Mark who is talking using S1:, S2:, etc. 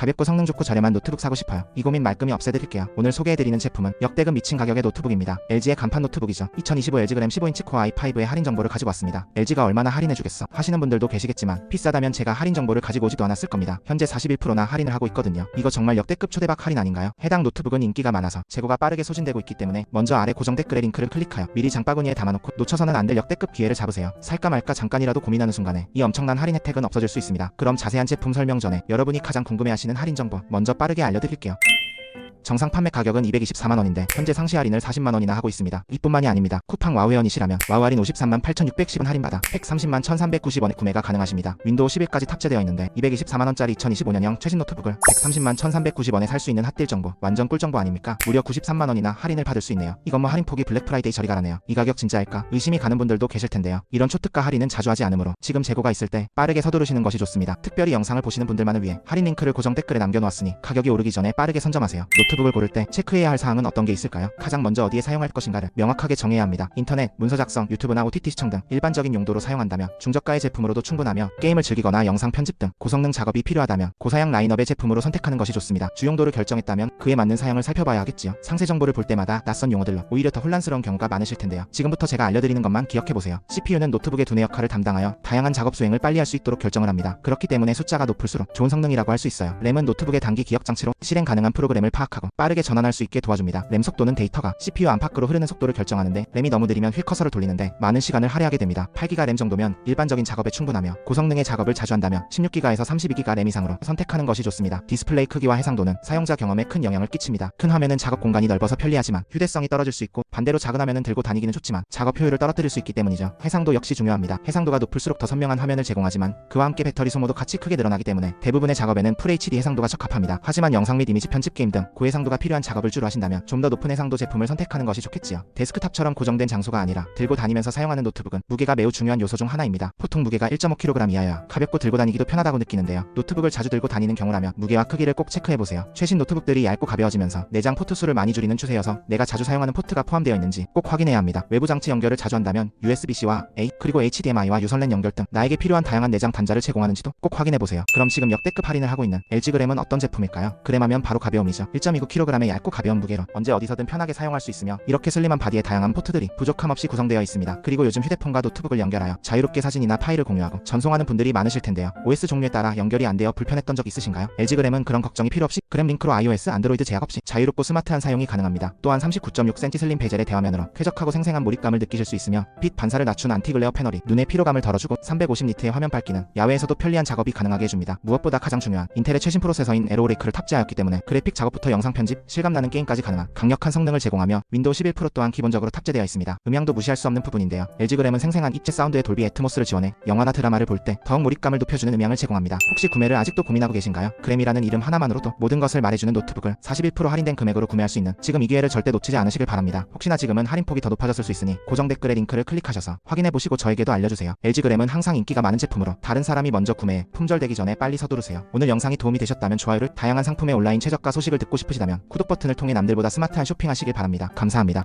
S1: 가볍고 성능 좋고 저렴한 노트북 사고 싶어요. 이 고민 말끔히 없애드릴게요. 오늘 소개해드리는 제품은 역대급 미친 가격의 노트북입니다. LG의 간판 노트북이죠. 2025 LG 그램 15인치 코어 i5의 할인 정보를 가지고 왔습니다. LG가 얼마나 할인해주겠어 하시는 분들도 계시겠지만 비싸다면 제가 할인 정보를 가지고 오지도 않았을 겁니다. 현재 41%나 할인을 하고 있거든요. 이거 정말 역대급 초대박 할인 아닌가요? 해당 노트북은 인기가 많아서 재고가 빠르게 소진되고 있기 때문에 먼저 아래 고정 댓글의 링크를 클릭하여 미리 장바구니에 담아놓고 놓쳐서는 안 될 역대급 기회를 잡으세요. 살까 말까 잠깐이라도 고민하는 순간에 이 엄청난 할인 혜택은 없어질 수 있습니다. 그럼 자세한 제품 설명 전에 여러분이 가장 궁금해하시는 할인 정보 먼저 빠르게 알려드릴게요. 정상 판매 가격은 224만원인데 현재 상시 할인을 40만원이나 하고 있습니다. 이뿐만이 아닙니다. 쿠팡 와우 회원이시라면 와우 할인 53만 8,610원 할인받아 130만 1,390원에 구매가 가능하십니다. 윈도우 11까지 탑재되어 있는데 224만원짜리 2025년형 최신 노트북을 130만 1,390원에 살 수 있는 핫딜 정보 완전 꿀 정보 아닙니까? 무려 93만원이나 할인을 받을 수 있네요. 이건 뭐 할인 폭이 블랙 프라이데이 저리 가라네요. 이 가격 진짜일까? 의심이 가는 분들도 계실 텐데요. 이런 초특가 할인은 자주 하지 않으므로 지금 재고가 있을 때 빠르게 서두르시는 것이 좋습니다. 특별히 영상을 보시는 분들만을 위해 할인 링크를 고정 댓글에 남겨놓았으니 가격이 오르기 전에 빠르게 선점하세요. 노트북을 고를 때 체크해야 할 사항은 어떤 게 있을까요? 가장 먼저 어디에 사용할 것인가를 명확하게 정해야 합니다. 인터넷, 문서 작성, 유튜브나 OTT 시청 등 일반적인 용도로 사용한다면 중저가의 제품으로도 충분하며 게임을 즐기거나 영상 편집 등 고성능 작업이 필요하다면 고사양 라인업의 제품으로 선택하는 것이 좋습니다. 주용도를 결정했다면 그에 맞는 사양을 살펴봐야 하겠지요. 상세 정보를 볼 때마다 낯선 용어들로 오히려 더 혼란스러운 경우가 많으실 텐데요. 지금부터 제가 알려드리는 것만 기억해 보세요. CPU는 노트북의 두뇌 역할을 담당하여 다양한 작업 수행을 빨리 할 수 있도록 결정을 합니다. 그렇기 때문에 숫자가 높을수록 좋은 성능이라고 할 수 있어요. 램은 노트북의 단기 기억 장치로 실행 가능한 프로그램을 파악하고 빠르게 전환할 수 있게 도와줍니다. 램 속도는 데이터가 CPU 안팎으로 흐르는 속도를 결정하는데 램이 너무 느리면 휠 커서를 돌리는데 많은 시간을 할애하게 됩니다. 8기가 램 정도면 일반적인 작업에 충분하며 고성능의 작업을 자주 한다면 16기가에서 32기가 램 이상으로 선택하는 것이 좋습니다. 디스플레이 크기와 해상도는 사용자 경험에 큰 영향을 끼칩니다. 큰 화면은 작업 공간이 넓어서 편리하지만 휴대성이 떨어질 수 있고 반대로 작은 화면은 들고 다니기는 좋지만 작업 효율을 떨어뜨릴 수 있기 때문이죠. 해상도 역시 중요합니다. 해상도가 높을수록 더 선명한 화면을 제공하지만 그와 함께 배터리 소모도 같이 크게 늘어나기 때문에 대부분의 작업에는 FHD 해상도가 적합합니다. 하지만 영상 및 이미지 편집 게임 등 고해 상도가 필요한 작업을 주로 하신다면 좀 더 높은 해상도 제품을 선택하는 것이 좋겠지요. 데스크탑처럼 고정된 장소가 아니라 들고 다니면서 사용하는 노트북은 무게가 매우 중요한 요소 중 하나입니다. 보통 무게가 1.5kg 이하여야 가볍고 들고 다니기도 편하다고 느끼는데요. 노트북을 자주 들고 다니는 경우라면 무게와 크기를 꼭 체크해보세요. 최신 노트북들이 얇고 가벼워지면서 내장 포트 수를 많이 줄이는 추세여서 내가 자주 사용하는 포트가 포함되어 있는지 꼭 확인해야 합니다. 외부 장치 연결을 자주 한다면 USB-C와 A 그리고 HDMI와 유선랜 연결 등 나에게 필요한 다양한 내장 단자를 제공하는지도 꼭 확인해보세요. 그럼 지금 역대급 할인을 하고 있는 LG 그램은 어떤 제품일까요? 그램하면 바로 가벼움이죠. 1.29kg의 얇고 가벼운 무게로 언제 어디서든 편하게 사용할 수 있으며 이렇게 슬림한 바디에 다양한 포트들이 부족함 없이 구성되어 있습니다. 그리고 요즘 휴대폰과 노트북을 연결하여 자유롭게 사진이나 파일을 공유하고 전송하는 분들이 많으실 텐데요. OS 종류에 따라 연결이 안 되어 불편했던 적 있으신가요? LG 그램은 그런 걱정이 필요 없이 그램 링크로 iOS, 안드로이드 제약 없이 자유롭고 스마트한 사용이 가능합니다. 또한 39.6cm 슬림 베젤의 대화면으로 쾌적하고 생생한 몰입감을 느끼실 수 있으며 빛 반사를 낮춘 안티글 레어 패널이 눈의 피로감을 덜어주고 350니트의 화면 밝기는 야외에서도 편리한 작업이 가능하게 해줍니다. 무엇보다 가장 중요한 인텔의 최신 프로세서인 에로레이크를 탑재하였기 때문에 그래픽 작업부터 영상 편집, 실감나는 게임까지 가능한 강력한 성능을 제공하며 윈도우 11 프로 또한 기본적으로 탑재되어 있습니다. 음향도 무시할 수 없는 부분인데요. LG 그램은 생생한 입체 사운드의 돌비 애트모스를 지원해 영화나 드라마를 볼 때 더욱 몰입감을 높여주는 음향을 제공합니다. 혹시 구매를 아직도 고민하고 계신가요? 그램이라는 이름 하나만으로도 모든 것을 말해주는 노트북을 41% 할인된 금액으로 구매할 수 있는 지금 이 기회를 절대 놓치지 않으시길 바랍니다. 혹시나 지금은 할인폭이 더 높아졌을 수 있으니 고정 댓글의 링크를 클릭하셔서 확인해 보시고 저에게도 알려주세요. LG 그램은 항상 인기가 많은 제품으로 다른 사람이 먼저 구매해 품절되기 전에 빨리 서두르세요. 오늘 영상이 도움이 되셨다면 좋아요를 다양한 상품의 온라인 최저가 소식을 듣고 싶으시다면 구독 버튼을 통해 남들보다 스마트한 쇼핑하시길 바랍니다. 감사합니다.